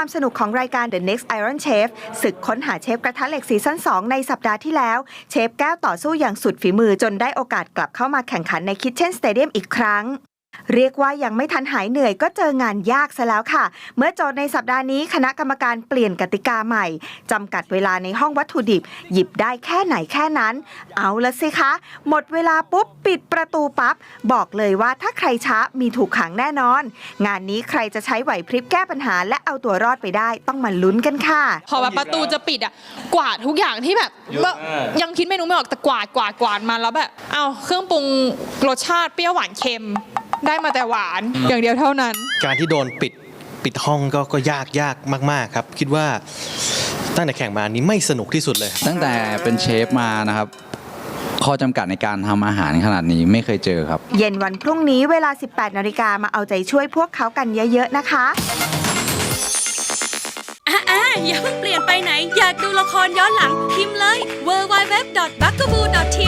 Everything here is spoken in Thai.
ความสนุกของรายการ The Next Iron Chef ศึกค้นหาเชฟกระทะเหล็กซีซั่น2 ในสัปดาห์ที่แล้ว เชฟแก้วต่อสู้อย่างสุดฝีมือจนได้โอกาสกลับเข้ามาแข่งขันในคิทเช่นสเตเดียมอีกครั้ง เรียกว่ายังไม่ทันหายเหนื่อยก็เจองานยากซะแล้วค่ะ เมื่อโจทย์ในสัปดาห์นี้คณะกรรมการเปลี่ยนกติกาใหม่ จำกัดเวลาในห้องวัตถุดิบ หยิบได้แค่ไหนแค่นั้น เอาละสิคะ หมดเวลาปุ๊บปิดประตูปั๊บ บอกเลยว่าถ้าใครช้ามีถูกขังแน่นอน งานนี้ใครจะใช้ไหวพริบแก้ปัญหา และเอาตัวรอดไปได้ต้องมาลุ้นกันค่ะ พอแบบประตูจะปิดอะกวาดทุกอย่างที่แบบเยอะมาก ยังคิดเมนูไม่ออกแต่กวาดกวาดกวาดมาแล้วแบบเอาเครื่องปรุงรสชาติเปรี้ยวหวานเค็ม ได้มาแต่หวานอย่างเดียวเท่านั้น การที่โดนปิดปิดห้องก็ก็ยากยากมาก ๆ ครับ คิดว่าตั้งแต่แข่งมานี้ไม่สนุกที่สุดเลย ตั้งแต่เป็นเชฟมานะครับ ข้อจำกัดในการทำอาหารขนาดนี้ไม่เคยเจอครับ เย็นวันพรุ่งนี้เวลา 18 นาฬิกามาเอาใจช่วยพวกเขากันเยอะ ๆ นะคะ อะอะอย่าเพิ่งเปลี่ยนไปไหน อยากดูละครย้อนหลัง พิมพ์เลย w w w b u g a b o o t v